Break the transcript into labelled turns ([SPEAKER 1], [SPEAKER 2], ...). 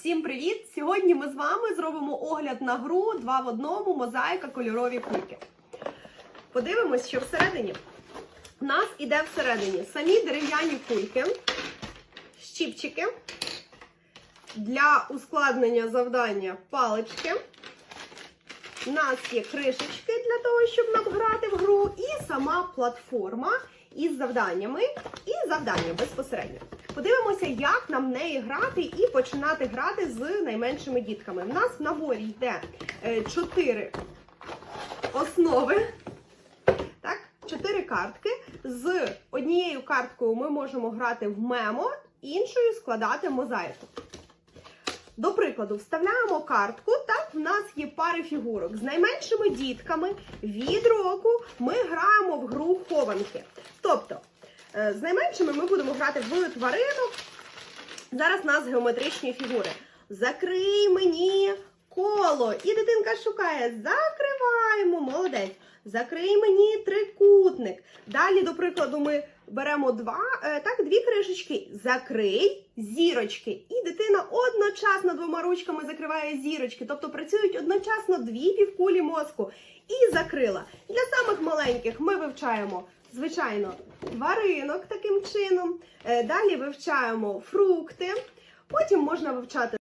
[SPEAKER 1] Всім привіт! Сьогодні ми з вами зробимо огляд на гру 2 в одному мозаїка кольорові кульки. Подивимось, що всередині. У нас іде всередині самі дерев'яні кульки, щіпчики для ускладнення завдання палички. У нас є кришечки для того, щоб нам грати в гру, і сама платформа із завданнями, і завдання безпосередньо. Подивимося, як нам в неї грати і починати грати з найменшими дітками. У нас в наборі йде 4 основи. Так, 4 картки. З однією карткою ми можемо грати в мемо, іншою складати мозаїку. До прикладу, вставляємо картку, так в нас є пари фігурок. З найменшими дітками від року ми граємо в гру хованки. Тобто, е, з найменшими ми будемо грати в тваринок. Зараз в нас геометричні фігури. Закрий мені коло. І дитинка шукає. Закриваємо, молодець. Закрий мені трикутник. Далі, до прикладу, ми беремо два, е, так, дві кришечки. Закрий зірочки. І дитина одночасно двома ручками закриває зірочки. Тобто працюють одночасно дві півкулі мозку. І закрила. Для самих маленьких ми вивчаємо, звичайно, тваринок таким чином. Е, Далі вивчаємо фрукти. Потім можна вивчати